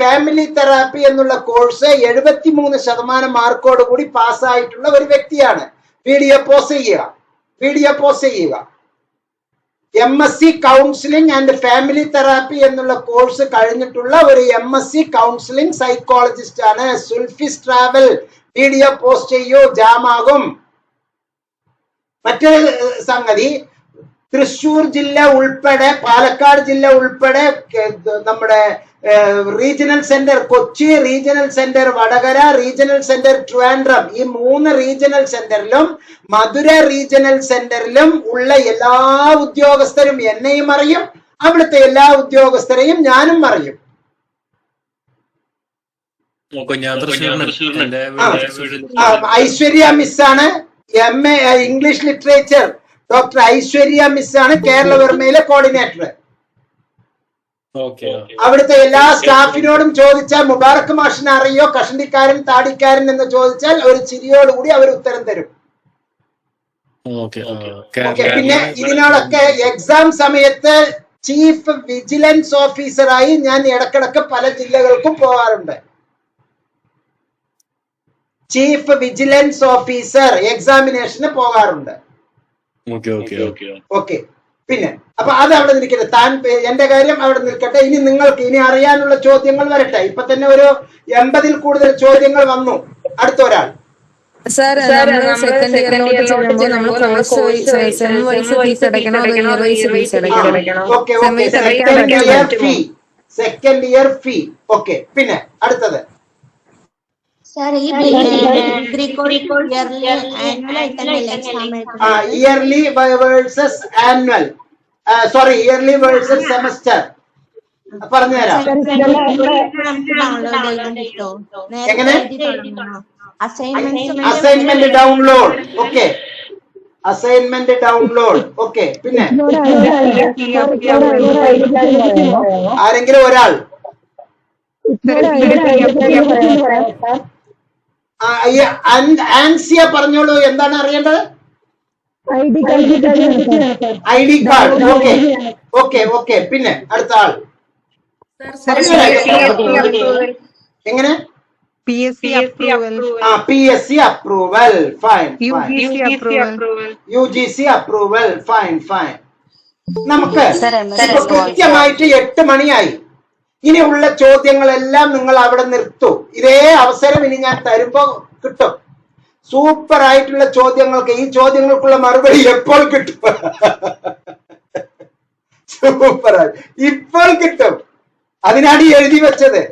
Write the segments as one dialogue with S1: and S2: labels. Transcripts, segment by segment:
S1: Family therapy എന്നുള്ള course എഴുപത്തിമൂന്ന് ശതമാനം മാർക്കോട് കൂടി പാസ്സായിട്ടുള്ള ഒരു വ്യക്തിയാണ്. വീഡിയോ പോസ് ചെയ്യുക. വീഡിയോ പോസ് ചെയ്യുക. M S C counselling and family therapy എന്നുള്ള കോഴ്സ് കഴിഞ്ഞിട്ടുള്ള ഒരു M S C counselling psychologist ആണ്. സുൽഫിസ് ട്രാവൽ വീഡിയോ പോസ്റ്റ് ചെയ്യോ. ജാമാകും. മറ്റൊരു സംഗതി. തൃശൂർ ജില്ല ഉൾപ്പെടെ പാലക്കാട് ജില്ല ഉൾപ്പെടെ നമ്മുടെ regional centre Kochi regional centre Vadakara regional centre Trivandrum. ഈ മൂന്ന് റീജിയണൽ സെന്ററിലും മധുര റീജിയണൽ സെന്ററിലും ഉള്ള എല്ലാ ഉദ്യോഗസ്ഥരും എന്നെയും അറിയും. അവിടുത്തെ എല്ലാ ഉദ്യോഗസ്ഥരെയും ഞാനും അറിയും.
S2: ഐശ്വര്യ
S1: മിസ് ആണ്. മിസ്സാണ് M A English literature doctor Aishwarya miss മിസ്സാണ് കേരളവർമ്മയിലെ കോർഡിനേറ്റർ അവിടുത്തെ എല്ലാ സ്റ്റാഫിനോടും ചോദിച്ചാൽ മുബാറക്ക് മാഷിനെ അറിയോ കഷണ്ടിക്കാരൻ താടിക്കാരൻ എന്ന് ചോദിച്ചാൽ ഒരു ചിരിയോടുകൂടി അവർ ഉത്തരം തരും.
S2: Okay
S1: okay. പിന്നെ ഇതിനോടൊക്കെ എക്സാം സമയത്ത് ചീഫ് വിജിലൻസ് ഓഫീസറായി ഞാൻ ഇടക്കിടക്ക് പല ജില്ലകൾക്കും പോകാറുണ്ട് ചീഫ് വിജിലൻസ് ഓഫീസർ എക്സാമിനേഷന് പോകാറുണ്ട്
S2: ഓക്കെ ഓക്കെ. ഓക്കെ.
S1: ഓക്കെ. പിന്നെ അപ്പൊ അത് അവിടെ നിൽക്കട്ടെ. താൻ എന്റെ കാര്യം അവിടെ നിൽക്കട്ടെ. ഇനി നിങ്ങൾക്ക് ഇനി അറിയാനുള്ള ചോദ്യങ്ങൾ വരട്ടെ. ഇപ്പൊ തന്നെ ഒരു എൺപതിൽ കൂടുതൽ ചോദ്യങ്ങൾ വന്നു. അടുത്ത ഒരാൾ.
S3: സാർ നമ്മൾ സെക്കൻഡ് ഇയറിലോട്ട് ചെല്ലുമ്പോൾ നമ്മൾ കോഴ്സ് സെം വൈസ് ഫീസ് അടയ്ക്കണോ അതോ ഇയർ വൈസ് ഫീസ് അടയ്ക്കണോ. അടയ്ക്കാൻ
S1: സെക്കൻഡ് ഇയർ ഫീ ഓക്കെ പിന്നെ അടുത്തത്.
S4: സാർ ഈ early
S1: versus annual sorry early versus semester പറഞ്ഞുതരാം. എങ്ങനെ?
S4: Assignment
S1: download okay assignment download okay പിന്നെ? ആരെങ്കിലും ഒരാൾ? ആൻസിയ പറഞ്ഞോളൂ എന്താണ് അറിയേണ്ടത്? I D card okay okay okay പിന്നെ അടുത്ത ആൾ. എങ്ങനെ?
S5: പി എസ് സി അപ്രൂവൽ
S1: ആ P S C approval fine
S5: U G C approval
S1: fine fine നമുക്ക് കൃത്യമായിട്ട് എട്ട് മണിയായി. ഇനിയുള്ള ചോദ്യങ്ങളെല്ലാം നിങ്ങൾ അവിടെ നിർത്തൂ. ഇതേ അവസരം ഇനി ഞാൻ തരുമ്പോ കിട്ടും. സൂപ്പർ ആയിട്ടുള്ള ചോദ്യങ്ങൾക്ക് ഈ ചോദ്യങ്ങൾക്കുള്ള മറുപടി എപ്പോൾ കിട്ടും? സൂപ്പർ ഇപ്പോൾ കിട്ടും. അതിനാണ് എഴുതി വെച്ചത്.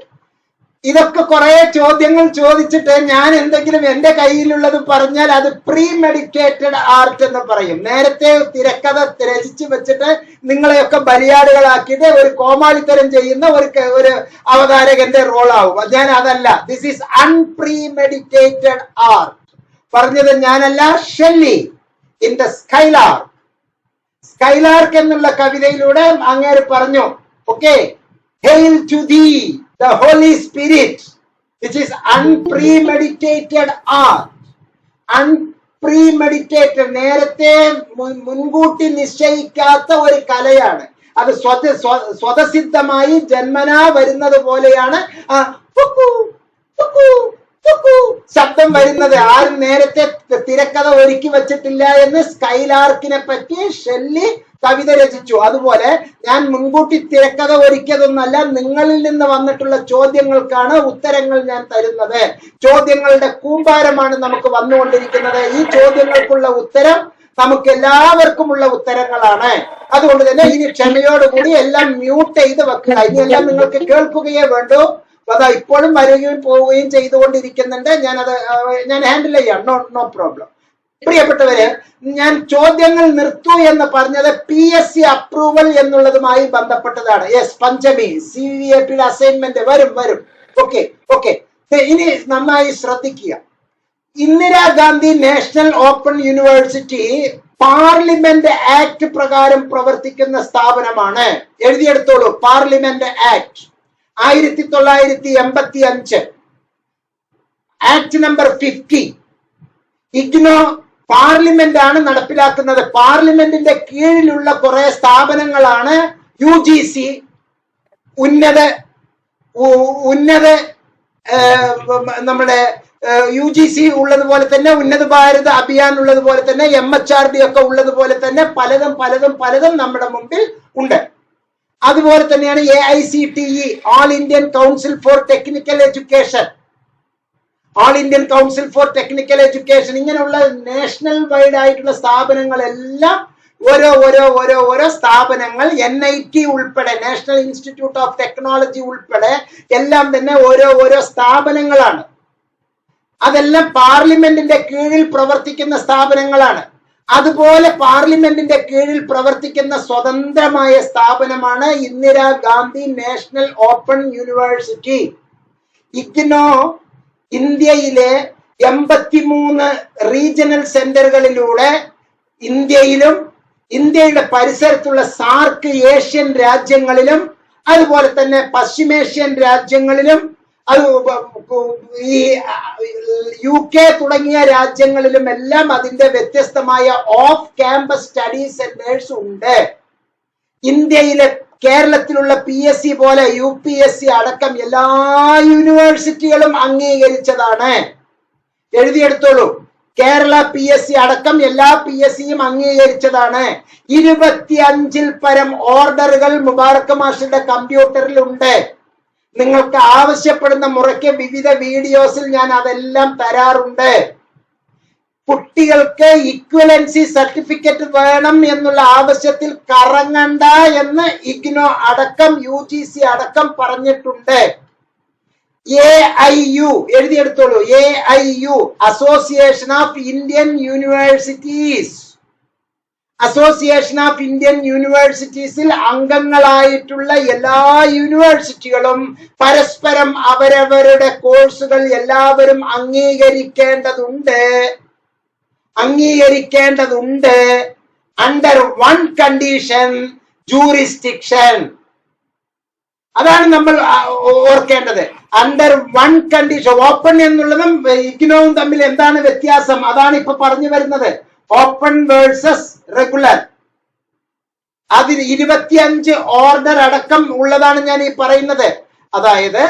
S1: ഇതൊക്കെ കുറെ ചോദ്യങ്ങൾ ചോദിച്ചിട്ട് ഞാൻ എന്തെങ്കിലും എന്റെ കയ്യിലുള്ളത് പറഞ്ഞാൽ അത് പ്രീ മെഡിക്കേറ്റഡ് ആർട്ട് എന്ന് പറയും. നേരത്തെ തിരക്കഥ രചിച്ചു വെച്ചിട്ട് നിങ്ങളെയൊക്കെ ബലിയാടുകളാക്കിയിട്ട് ഒരു കോമാളിത്തരം ചെയ്യുന്ന ഒരു ഒരു അവതാരകന്റെ റോളാവും. ഞാൻ അതല്ല. This is unpremeditated art പറഞ്ഞത് ഞാനല്ല Shelley in the skylark skylark എന്നുള്ള കവിതയിലൂടെ അങ്ങേര് പറഞ്ഞു okay hail to thee the Holy Spirit, which is unpremeditated art, unpremeditated നേരത്തെ മുൻകൂട്ടി നിശ്ചയിക്കാത്ത ഒരു കലയാണ്. അത് സ്വത സ്വതസിദ്ധമായി ജന്മനാ വരുന്നത് പോലെയാണ്. ആ ശബ്ദം വരുന്നത്. ആരും നേരത്തെ തിരക്കഥ ഒരുക്കി വെച്ചിട്ടില്ല എന്ന് സ്കൈലാർക്കിനെ പറ്റി ഷെല്ലി കവിത രചിച്ചു. അതുപോലെ ഞാൻ മുൻകൂട്ടി തിരക്കഥ ഒരുക്കിയതൊന്നല്ല നിങ്ങളിൽ നിന്ന് വന്നിട്ടുള്ള ചോദ്യങ്ങൾക്കാണ് ഉത്തരങ്ങൾ ഞാൻ തരുന്നത്. ചോദ്യങ്ങളുടെ കൂമ്പാരമാണ് നമുക്ക് വന്നുകൊണ്ടിരിക്കുന്നത്. ഈ ചോദ്യങ്ങൾക്കുള്ള ഉത്തരം നമുക്ക് എല്ലാവർക്കുമുള്ള ഉത്തരങ്ങളാണ്. അതുകൊണ്ട് തന്നെ ഇനി ക്ഷമയോടുകൂടി എല്ലാം മ്യൂട്ട് ചെയ്ത് വെക്കുക. ഇനിയെല്ലാം നിങ്ങൾക്ക് കേൾക്കുകയേ വേണ്ടൂ. അതാ ഇപ്പോഴും വരികയും പോവുകയും ചെയ്തുകൊണ്ടിരിക്കുന്നുണ്ട്. ഞാനത് ഞാൻ ഹാൻഡിൽ ചെയ്യാം. നോ നോ പ്രോബ്ലം പ്രിയപ്പെട്ടവര് ഞാൻ ചോദ്യങ്ങൾ നിർത്തൂ എന്ന് പറഞ്ഞത് പി എസ് സി അപ്രൂവൽ എന്നുള്ളതുമായി ബന്ധപ്പെട്ടതാണ്. Yes Panchami C V A പിയുടെ അസൈൻമെന്റ് വരും വരും. ഓക്കെ ഓക്കെ ഇനി നന്നായി ശ്രദ്ധിക്കുക. Indira Gandhi national open university parliament act പ്രകാരം പ്രവർത്തിക്കുന്ന സ്ഥാപനമാണ്. എഴുതിയെടുത്തോളൂ പാർലമെന്റ് ആക്ട് ആയിരത്തി തൊള്ളായിരത്തി എൺപത്തി അഞ്ച് act number fifty IGNOU parliament ആണ് നടപ്പിലാക്കുന്നത്. പാർലമെന്റിന്റെ കീഴിലുള്ള കുറെ സ്ഥാപനങ്ങളാണ് യു ജി സി ഉന്നത ഉന്നത നമ്മുടെ യു ജി സി ഉള്ളതുപോലെ തന്നെ ഉന്നത ഭാരത അഭിയാൻ ഉള്ളതുപോലെ തന്നെ എം എച്ച് ആർ ഡി ഒക്കെ ഉള്ളതുപോലെ തന്നെ പലതും പലതും പലതും നമ്മുടെ മുമ്പിൽ ഉണ്ട്. അതുപോലെ തന്നെയാണ് A I C T E all Indian council for technical education. All Indian council for technical education ഇങ്ങനെയുള്ള നാഷണൽ വൈഡ് ആയിട്ടുള്ള സ്ഥാപനങ്ങളെല്ലാം ഓരോ ഓരോ ഓരോ ഓരോ സ്ഥാപനങ്ങൾ എൻ ഐ ടി ഉൾപ്പെടെ നാഷണൽ ഇൻസ്റ്റിറ്റ്യൂട്ട് ഓഫ് ടെക്നോളജി ഉൾപ്പെടെ എല്ലാം തന്നെ ഓരോ ഓരോ സ്ഥാപനങ്ങളാണ്. അതെല്ലാം പാർലമെന്റിന്റെ കീഴിൽ പ്രവർത്തിക്കുന്ന സ്ഥാപനങ്ങളാണ്. അതുപോലെ പാർലമെന്റിന്റെ കീഴിൽ പ്രവർത്തിക്കുന്ന സ്വതന്ത്രമായ സ്ഥാപനമാണ് Indira Gandhi national open university IGNOU ഇന്ത്യയിലെ എൺപത്തിമൂന്ന് റീജിയണൽ സെന്ററുകളിലൂടെ ഇന്ത്യയിലും ഇന്ത്യയുടെ പരിസരത്തുള്ള സാർക്ക് ഏഷ്യൻ രാജ്യങ്ങളിലും അതുപോലെ തന്നെ പശ്ചിമേഷ്യൻ രാജ്യങ്ങളിലും അത് ഈ യു കെ തുടങ്ങിയ രാജ്യങ്ങളിലും എല്ലാം അതിന്റെ വ്യത്യസ്തമായ ഓഫ് ക്യാമ്പസ് സ്റ്റഡീസ് സെന്റേഴ്സ് ഉണ്ട്. ഇന്ത്യയിലെ കേരളത്തിലുള്ള പി എസ് സി പോലെ യു പി എസ് സി അടക്കം എല്ലാ യൂണിവേഴ്സിറ്റികളും അംഗീകരിച്ചതാണ്. എഴുതിയെടുത്തോളൂ. കേരള പി എസ് സി അടക്കം എല്ലാ പി എസ് സിയും അംഗീകരിച്ചതാണ്. ഇരുപത്തി അഞ്ചിൽ പരം ഓർഡറുകൾ മുബാറക്ക് മാഷിന്റെ കമ്പ്യൂട്ടറിൽ ഉണ്ട്. നിങ്ങൾക്ക് ആവശ്യപ്പെടുന്ന മുറയ്ക്ക് വിവിധ വീഡിയോസിൽ ഞാൻ അതെല്ലാം തരാറുണ്ട്. കുട്ടികൾക്ക് ഇക്വലൻസി സർട്ടിഫിക്കറ്റ് വേണം എന്നുള്ള ആവശ്യത്തിൽ കറങ്ങണ്ട എന്ന് ഇഗ്നോ അടക്കം യു ജി സി അടക്കം പറഞ്ഞിട്ടുണ്ട്. A I U എഴുതിയെടുത്തോളൂ. A I U association of Indian universities association of Indian യൂണിവേഴ്സിറ്റീസിൽ അംഗങ്ങളായിട്ടുള്ള എല്ലാ യൂണിവേഴ്സിറ്റികളും പരസ്പരം അവരവരുടെ കോഴ്സുകൾ എല്ലാവരും അംഗീകരിക്കേണ്ടതുണ്ട്. അംഗീകരിക്കേണ്ടതുണ്ട്. അണ്ടർ വൺ കണ്ടീഷൻ ജൂറിസ്റ്റിക്ഷൻ അതാണ് നമ്മൾ ഓർക്കേണ്ടത്. അണ്ടർ വൺ കണ്ടീഷൻ ഓപ്പൺ എന്നുള്ളതും ഇഗ്നോവും തമ്മിൽ എന്താണ് വ്യത്യാസം? അതാണ് ഇപ്പൊ പറഞ്ഞു വരുന്നത്. ഓപ്പൺ വേഴ്സസ് റെഗുലർ അതിൽ ഇരുപത്തിയഞ്ച് ഓർഡർ അടക്കം ഉള്ളതാണ് ഞാൻ ഈ പറയുന്നത്. അതായത്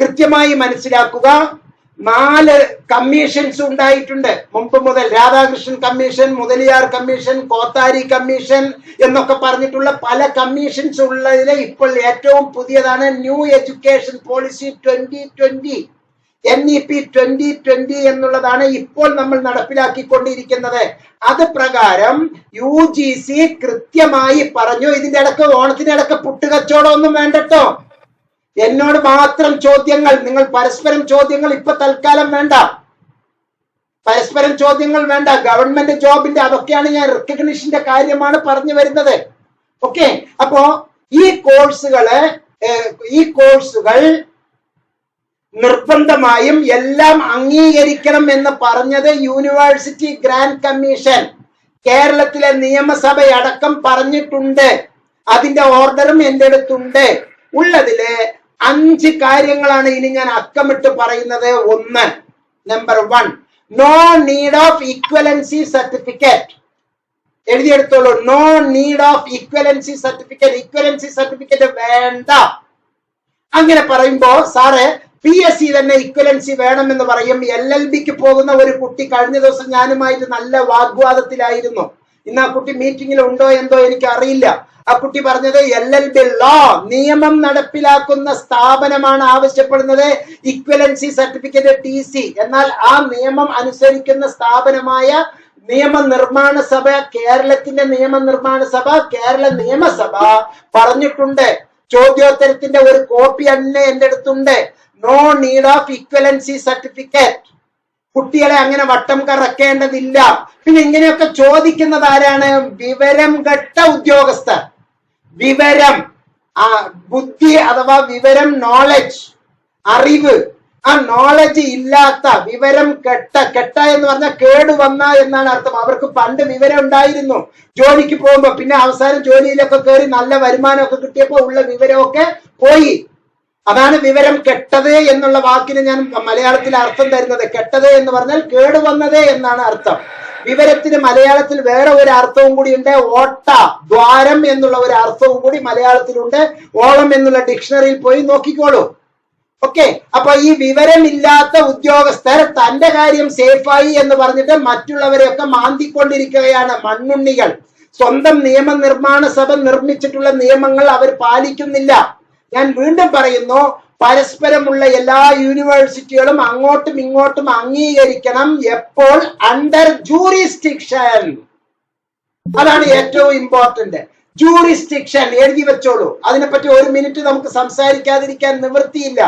S1: കൃത്യമായി മനസ്സിലാക്കുക നാല് കമ്മീഷൻസ് ഉണ്ടായിട്ടുണ്ട്. മുമ്പ് മുതൽ Radhakrishnan commission Mudaliar commission Kothari commission എന്നൊക്കെ പറഞ്ഞിട്ടുള്ള പല കമ്മീഷൻസ് ഉള്ളതിൽ ഇപ്പോൾ ഏറ്റവും പുതിയതാണ് new education policy twenty twenty N E P twenty twenty എന്നുള്ളതാണ് ഇപ്പോൾ നമ്മൾ നടപ്പിലാക്കിക്കൊണ്ടിരിക്കുന്നത്. അത് പ്രകാരം യു ജി സി കൃത്യമായി പറഞ്ഞു ഇതിന്റെ ഇടയ്ക്ക് ഓണത്തിന്റെ ഇടയ്ക്ക് പുട്ടുകച്ചവടം ഒന്നും വേണ്ടട്ടോ. എന്നോട് മാത്രം ചോദ്യങ്ങൾ നിങ്ങൾ പരസ്പരം ചോദ്യങ്ങൾ ഇപ്പൊ തൽക്കാലം വേണ്ട. പരസ്പരം ചോദ്യങ്ങൾ വേണ്ട. ഗവൺമെന്റ് ജോബിന്റെ അതൊക്കെയാണ് ഞാൻ റെക്കഗ്നിഷന്റെ കാര്യമാണ് പറഞ്ഞു വരുന്നത്. ഓക്കെ? അപ്പോ ഈ കോഴ്സുകൾ ഈ കോഴ്സുകൾ നിർബന്ധമായും എല്ലാം അംഗീകരിക്കണം എന്ന് പറഞ്ഞത് യൂണിവേഴ്സിറ്റി ഗ്രാൻഡ് കമ്മീഷൻ. കേരളത്തിലെ നിയമസഭയടക്കം പറഞ്ഞിട്ടുണ്ട്. അതിന്റെ ഓർഡറും എന്റെ അടുത്തുണ്ട്. ഉള്ളതിൽ അഞ്ച് കാര്യങ്ങളാണ് ഇനി ഞാൻ അക്കമിട്ട് പറയുന്നത്. ഒന്ന് number one no need of equivalency certificate എഴുതിയെടുത്തോളൂ. No need of equivalency certificate equivalency certificate വേണ്ട. അങ്ങനെ പറയുമ്പോ സാറ് പി എസ് സി തന്നെ ഇക്വലൻസി വേണമെന്ന് പറയും. എൽ എൽ ബിക്ക് പോകുന്ന ഒരു കുട്ടി കഴിഞ്ഞ ദിവസം ഞാനുമായിട്ട് നല്ല വാഗ്വാദത്തിലായിരുന്നു. ഇന്ന് ആ കുട്ടി മീറ്റിംഗിൽ ഉണ്ടോ എന്തോ എനിക്ക് അറിയില്ല ആ കുട്ടി പറഞ്ഞത് എൽ എൽ ബി ലോ നിയമം നടപ്പിലാക്കുന്ന സ്ഥാപനമാണ് ആവശ്യപ്പെടുന്നത്. ഇക്വലൻസി സർട്ടിഫിക്കറ്റ് ടി സി എന്നാൽ ആ നിയമം അനുസരിക്കുന്ന സ്ഥാപനമായ നിയമനിർമ്മാണ സഭ കേരളത്തിന്റെ നിയമനിർമ്മാണ സഭ കേരള നിയമസഭ പറഞ്ഞിട്ടുണ്ട്. ചോദ്യോത്തരത്തിന്റെ ഒരു കോപ്പി തന്നെ എന്റെ അടുത്തുണ്ട്. No need of equivalency certificate കുട്ടികളെ അങ്ങനെ വട്ടം കറക്കേണ്ടതില്ല. പിന്നെ ഇങ്ങനെയൊക്കെ ചോദിക്കുന്നത് ആരാണ്? വിവരം കെട്ട ഉദ്യോഗസ്ഥർ. വിവരം ആ ബുദ്ധി അഥവാ വിവരം നോളജ് അറിവ്. ആ നോളജ് ഇല്ലാത്ത വിവരം കെട്ട കെട്ട എന്ന് പറഞ്ഞാൽ കേട് വന്ന എന്നാണ് അർത്ഥം. അവർക്ക് പണ്ട് വിവരം ഉണ്ടായിരുന്നു. ജോലിക്ക് പോകുമ്പോ പിന്നെ അവസാനം ജോലിയിലൊക്കെ കയറി നല്ല വരുമാനമൊക്കെ കിട്ടിയപ്പോ ഉള്ള വിവരമൊക്കെ പോയി. അതാണ് വിവരം കെട്ടത് എന്നുള്ള വാക്കിന് ഞാൻ മലയാളത്തിൽ അർത്ഥം തരുന്നത്. കെട്ടത് എന്ന് പറഞ്ഞാൽ കേടുവന്നത് എന്നാണ് അർത്ഥം. വിവരത്തിന് മലയാളത്തിൽ വേറെ ഒരു അർത്ഥവും കൂടി ഉണ്ട്. ഓട്ട ദ്വാരം എന്നുള്ള ഒരു അർത്ഥവും കൂടി മലയാളത്തിലുണ്ട്. ഓളം എന്നുള്ള ഡിക്ഷണറിയിൽ പോയി നോക്കിക്കോളൂ. ഓക്കെ? അപ്പൊ ഈ വിവരമില്ലാത്ത ഉദ്യോഗസ്ഥർ തന്റെ കാര്യം സേഫായി എന്ന് പറഞ്ഞിട്ട് മറ്റുള്ളവരെയൊക്കെ മാന്തിക്കൊണ്ടിരിക്കുകയാണ് മണ്ണുണ്ണികൾ. സ്വന്തം നിയമനിർമ്മാണ സഭ നിർമ്മിച്ചിട്ടുള്ള നിയമങ്ങൾ അവർ പാലിക്കുന്നില്ല. ഞാൻ വീണ്ടും പറയുന്നു പരസ്പരമുള്ള എല്ലാ യൂണിവേഴ്സിറ്റികളും അങ്ങോട്ടും ഇങ്ങോട്ടും അംഗീകരിക്കണം എപ്പോൾ? അണ്ടർ ജൂറിസ്റ്റിക്ഷൻ അതാണ് ഏറ്റവും ഇമ്പോർട്ടന്റ് ജൂറിസ്റ്റിക്ഷൻ എഴുതി വെച്ചോളൂ. അതിനെപ്പറ്റി ഒരു മിനിറ്റ് നമുക്ക് സംസാരിക്കാതിരിക്കാൻ നിവൃത്തിയില്ല.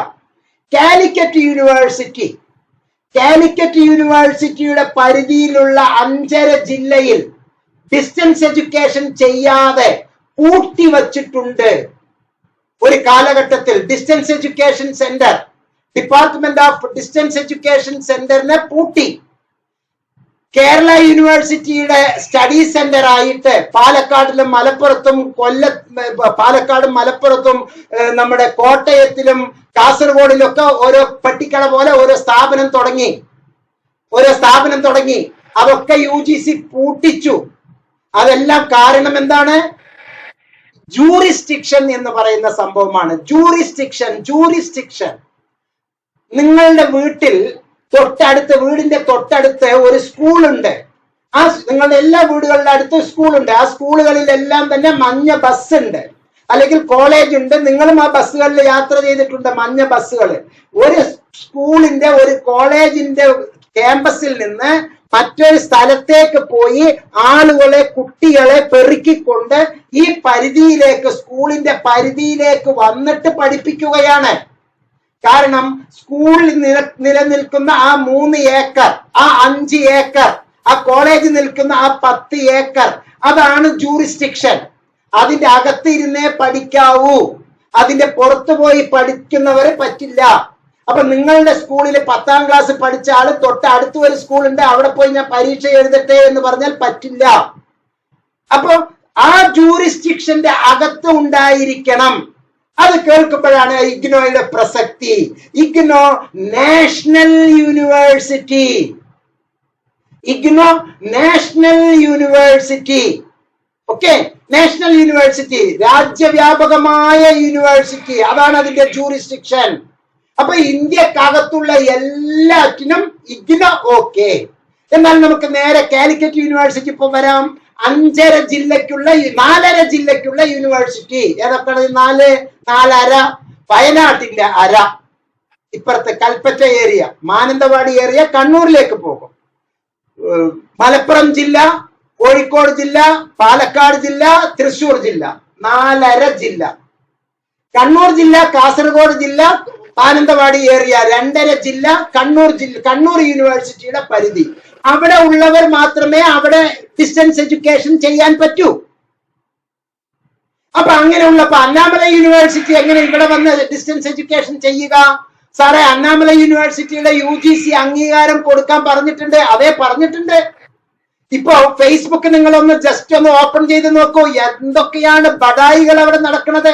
S1: കാലിക്കറ്റ് യൂണിവേഴ്സിറ്റി കാലിക്കറ്റ് യൂണിവേഴ്സിറ്റിയുടെ പരിധിയിലുള്ള അഞ്ചര ജില്ലയിൽ ഡിസ്റ്റൻസ് എഡ്യൂക്കേഷൻ ചെയ്യാതെ പൂട്ടി പൂട്ടിവച്ചിട്ടുണ്ട് ഒരു കാലഘട്ടത്തിൽ distance education centre department of distance education സെന്ററിനെ പൂട്ടി. കേരള യൂണിവേഴ്സിറ്റിയുടെ സ്റ്റഡി സെന്റർ ആയിട്ട് പാലക്കാടിലും മലപ്പുറത്തും കൊല്ല പാലക്കാടും മലപ്പുറത്തും നമ്മുടെ കോട്ടയത്തിലും കാസർഗോഡിലൊക്കെ ഓരോ പട്ടിക്കട പോലെ ഓരോ സ്ഥാപനം തുടങ്ങി. ഓരോ സ്ഥാപനം തുടങ്ങി. അതൊക്കെ യു ജി സി പൂട്ടിച്ചു. അതെല്ലാം കാരണം എന്താണ്? ജൂറിസ്റ്റിക്ഷൻ എന്ന് പറയുന്ന സംഭവമാണ്. ജൂറിസ്റ്റിക്ഷൻ ജൂറിസ്റ്റിക്ഷൻ നിങ്ങളുടെ വീട്ടിൽ തൊട്ടടുത്ത് വീടിന്റെ തൊട്ടടുത്ത് ഒരു സ്കൂളുണ്ട്. ആ നിങ്ങളുടെ എല്ലാ വീടുകളുടെ അടുത്ത് സ്കൂളുണ്ട്. ആ സ്കൂളുകളിലെല്ലാം തന്നെ മഞ്ഞ ബസ് ഉണ്ട് അല്ലെങ്കിൽ കോളേജ് ഉണ്ട്. നിങ്ങളും ആ ബസ്സുകളിൽ യാത്ര ചെയ്തിട്ടുണ്ട് മഞ്ഞ ബസ്സുകൾ. ഒരു സ്കൂളിന്റെ ഒരു കോളേജിന്റെ ക്യാമ്പസിൽ നിന്ന് മറ്റൊരു സ്ഥലത്തേക്ക് പോയി ആളുകളെ കുട്ടികളെ പെറുക്കിക്കൊണ്ട് ഈ പരിധിയിലേക്ക് സ്കൂളിന്റെ പരിധിയിലേക്ക് വന്നിട്ട് പഠിപ്പിക്കുകയാണ്. കാരണം സ്കൂളിൽ നില നിലനിൽക്കുന്ന ആ മൂന്ന് ഏക്കർ ആ അഞ്ച് ഏക്കർ ആ കോളേജ് നിൽക്കുന്ന ആ പത്ത് ഏക്കർ അതാണ് ജൂറിസ്റ്റിക്ഷൻ അതിന്റെ അകത്ത് ഇരുന്നേ പഠിക്കാവൂ. അതിന്റെ പുറത്തു പോയി പഠിക്കുന്നവരെ പറ്റില്ല. അപ്പൊ നിങ്ങളുടെ സ്കൂളിൽ പത്താം ക്ലാസ് പഠിച്ച ആൾ തൊട്ട് അടുത്ത് ഒരു സ്കൂളുണ്ട് അവിടെ പോയി ഞാൻ പരീക്ഷ എഴുതട്ടെ എന്ന് പറഞ്ഞാൽ പറ്റില്ല. അപ്പൊ ആ ജൂറിസ്റ്റിക്ഷന്റെ അകത്ത് ഉണ്ടായിരിക്കണം. അത് കേൾക്കുമ്പോഴാണ് ഇഗ്നോയുടെ പ്രസക്തി. IGNOU national university. IGNOU national university. Okay? National university രാജ്യവ്യാപകമായ university. അതാണ് അതിന്റെ ജൂറിസ്ഡിക്ഷൻ അപ്പൊ ഇന്ത്യക്കകത്തുള്ള എല്ലാറ്റിനും ഇഗ്ന ഓക്കെ. എന്നാൽ നമുക്ക് നേരെ കാലിക്കറ്റ് യൂണിവേഴ്സിറ്റി ഇപ്പൊ വരാം. അഞ്ചര ജില്ലക്കുള്ള നാലര ജില്ലക്കുള്ള യൂണിവേഴ്സിറ്റി. ഏതൊക്കെയാണ്? നാല് നാലര വയനാട്ടിന്റെ അര. ഇപ്പുറത്തെ കൽപ്പറ്റ ഏരിയ മാനന്തവാടി ഏരിയ കണ്ണൂരിലേക്ക് പോകും. മലപ്പുറം ജില്ല കോഴിക്കോട് ജില്ല പാലക്കാട് ജില്ല തൃശൂർ ജില്ല. നാലര ജില്ല. കണ്ണൂർ ജില്ല കാസർഗോഡ് ജില്ല മാനന്തവാടി ഏരിയ രണ്ടര ജില്ല കണ്ണൂർ ജില്ല കണ്ണൂർ യൂണിവേഴ്സിറ്റിയുടെ പരിധി. അവിടെ ഉള്ളവർ മാത്രമേ അവിടെ ഡിസ്റ്റൻസ് എഡ്യൂക്കേഷൻ ചെയ്യാൻ പറ്റൂ. അപ്പൊ അങ്ങനെയുള്ളപ്പോ അന്നാമല യൂണിവേഴ്സിറ്റി എങ്ങനെ ഇവിടെ വന്ന് ഡിസ്റ്റൻസ് എഡ്യൂക്കേഷൻ ചെയ്യുക? സാറേ അന്നാമല യൂണിവേഴ്സിറ്റിയുടെ യു ജി സി അംഗീകാരം കൊടുക്കാൻ പറഞ്ഞിട്ടുണ്ട് അതേ പറഞ്ഞിട്ടുണ്ട്. ഇപ്പൊ ഫേസ്ബുക്ക് നിങ്ങളൊന്ന് ജസ്റ്റ് ഒന്ന് ഓപ്പൺ ചെയ്ത് നോക്കൂ എന്തൊക്കെയാണ് ബഡായികൾ അവിടെ നടക്കുന്നത്?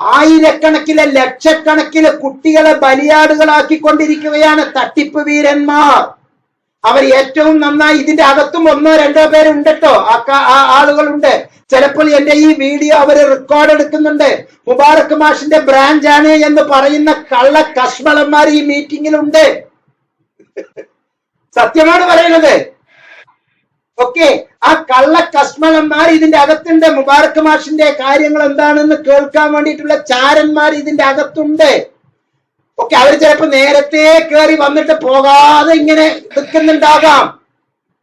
S1: ആയിരക്കണക്കിലെ ലക്ഷക്കണക്കിലെ കുട്ടികളെ ബലിയാടുകളാക്കിക്കൊണ്ടിരിക്കുകയാണ് തട്ടിപ്പ് വീരന്മാർ. അവർ ഏറ്റവും നന്നായി ഇതിന്റെ അകത്തും ഒന്നോ രണ്ടോ പേരുണ്ട് കേട്ടോ ആ ആളുകളുണ്ട്. ചിലപ്പോൾ എന്റെ ഈ വീഡിയോ അവർ റെക്കോർഡ് എടുക്കുന്നുണ്ട്. മുബാറക് മാഷിന്റെ ബ്രാഞ്ച് ആണ് എന്ന് പറയുന്ന കള്ള കഷ്മളന്മാർ ഈ മീറ്റിംഗിലുണ്ട് സത്യമാണ് പറയുന്നത്. ഓക്കെ ആ കള്ള കശ്മളന്മാർ ഇതിന്റെ അകത്തുണ്ട്. മുബാറക് മാഷിന്റെ കാര്യങ്ങൾ എന്താണെന്ന് കേൾക്കാൻ വേണ്ടിയിട്ടുള്ള ചാരന്മാർ ഇതിന്റെ അകത്തുണ്ട്. ഓക്കെ അവർ ചിലപ്പോ നേരത്തെ കയറി വന്നിട്ട് പോകാതെ ഇങ്ങനെ നിൽക്കുന്നുണ്ടാകാം.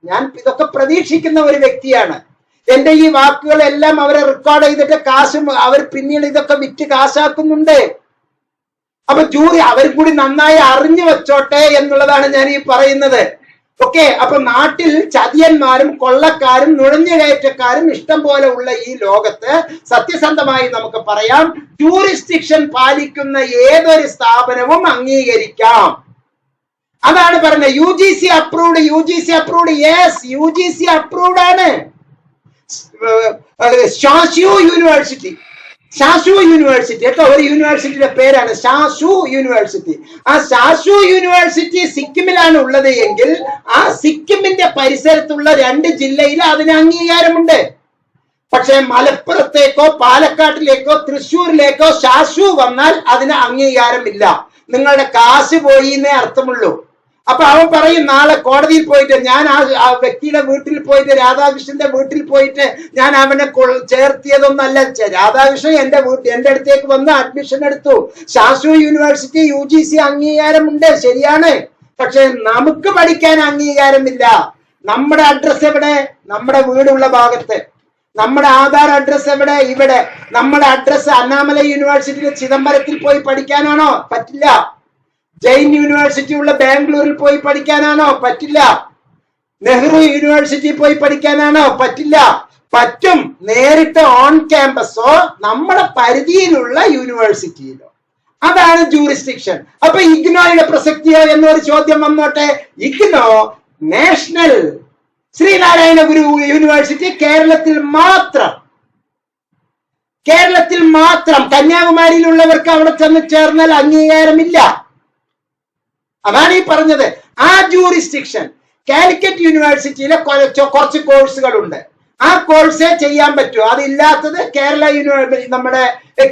S1: ഞാൻ ഇതൊക്കെ പ്രതീക്ഷിക്കുന്ന ഒരു വ്യക്തിയാണ്. എന്റെ ഈ വാക്കുകളെല്ലാം അവരെ റെക്കോർഡ് ചെയ്തിട്ട് കാശ് അവർ പിന്നീട് ഇതൊക്കെ വിറ്റ് കാശാക്കുന്നുണ്ട്. അപ്പൊ ജൂറി അവർ കൂടി നന്നായി അറിഞ്ഞു വെച്ചോട്ടെ എന്നുള്ളതാണ് ഞാൻ ഈ പറയുന്നത്. ഓക്കെ അപ്പൊ നാട്ടിൽ ചതിയന്മാരും കൊള്ളക്കാരും നുഴഞ്ഞുകയറ്റക്കാരും ഇഷ്ടം പോലെ ഉള്ള ഈ ലോകത്ത് സത്യസന്ധമായി നമുക്ക് പറയാം ടൂറിസ്റ്റിക്ഷൻ പാലിക്കുന്ന ഏതൊരു സ്ഥാപനവും അംഗീകരിക്കാം. അതാണ് പറഞ്ഞത് U G C approved U G C approved yes U G C approved ആണ്. യൂണിവേഴ്സിറ്റി. ശാശു യൂണിവേഴ്സിറ്റി കേട്ടോ ഒരു യൂണിവേഴ്സിറ്റിയുടെ പേരാണ് ശാശു യൂണിവേഴ്സിറ്റി ആ ശാശു യൂണിവേഴ്സിറ്റി സിക്കിമിലാണ് ഉള്ളത് എങ്കിൽ ആ സിക്കിമിന്റെ പരിസരത്തുള്ള രണ്ട് ജില്ലയിൽ അതിന് അംഗീകാരമുണ്ട്. പക്ഷെ മലപ്പുറത്തേക്കോ പാലക്കാട്ടിലേക്കോ തൃശ്ശൂരിലേക്കോ ശാശു വന്നാൽ അതിന് അംഗീകാരമില്ല. നിങ്ങളുടെ കാശ് പോയി എന്നേ അർത്ഥമുള്ളൂ. അപ്പൊ അവൻ പറയും നാളെ കോടതിയിൽ പോയിട്ട് ഞാൻ ആ വ്യക്തിയുടെ വീട്ടിൽ പോയിട്ട് രാധാകൃഷ്ണന്റെ വീട്ടിൽ പോയിട്ട് ഞാൻ അവനെ ചേർത്തിയതൊന്നല്ല. രാധാകൃഷ്ണൻ എന്റെ വീട്ടിൽ എന്റെ അടുത്തേക്ക് വന്ന് അഡ്മിഷൻ എടുത്തു. Sastra university U G C അംഗീകാരമുണ്ട്. ശരിയാണ്. പക്ഷെ നമുക്ക് പഠിക്കാൻ അംഗീകാരമില്ല. നമ്മുടെ അഡ്രസ് എവിടെ? നമ്മുടെ വീടുള്ള ഭാഗത്ത്. നമ്മുടെ ആധാർ അഡ്രസ് എവിടെ? ഇവിടെ. നമ്മുടെ അഡ്രസ് അന്നാമല യൂണിവേഴ്സിറ്റിയിലെ ചിദംബരത്തിൽ പോയി പഠിക്കാനാണോ? പറ്റില്ല. ജെയിൻ യൂണിവേഴ്സിറ്റി ഉള്ള ബാംഗ്ലൂരിൽ പോയി പഠിക്കാനാണോ? പറ്റില്ല. നെഹ്റു യൂണിവേഴ്സിറ്റി പോയി പഠിക്കാനാണോ? പറ്റില്ല. പറ്റും നേരിട്ട് ഓൺ ക്യാമ്പസോ നമ്മുടെ പരിധിയിലുള്ള യൂണിവേഴ്സിറ്റിയിലോ. അതാണ് ജൂറിസ്ഡിക്ഷൻ അപ്പൊ ഇഗ്നോയുടെ പ്രസക്തിയോ എന്നൊരു ചോദ്യം വന്നോട്ടെ. ഇഗ്നോ നാഷണൽ ശ്രീനാരായണ ഗുരു യൂണിവേഴ്സിറ്റി കേരളത്തിൽ മാത്രം. കേരളത്തിൽ മാത്രം. കന്യാകുമാരിയിലുള്ളവർക്ക് അവിടെ ചെന്ന് ചേർന്നാൽ അംഗീകാരമില്ല. അതാണ് ഈ പറഞ്ഞത്. ആ ജൂറിസ്ഡിക്ഷൻ കാലിക്കറ്റ് യൂണിവേഴ്സിറ്റിയിലെ കുറച്ച് കോഴ്സുകളുണ്ട് ആ കോഴ്സേ ചെയ്യാൻ പറ്റൂ അതില്ലാത്തത് കേരള യൂണിവേഴ്സിറ്റി നമ്മുടെ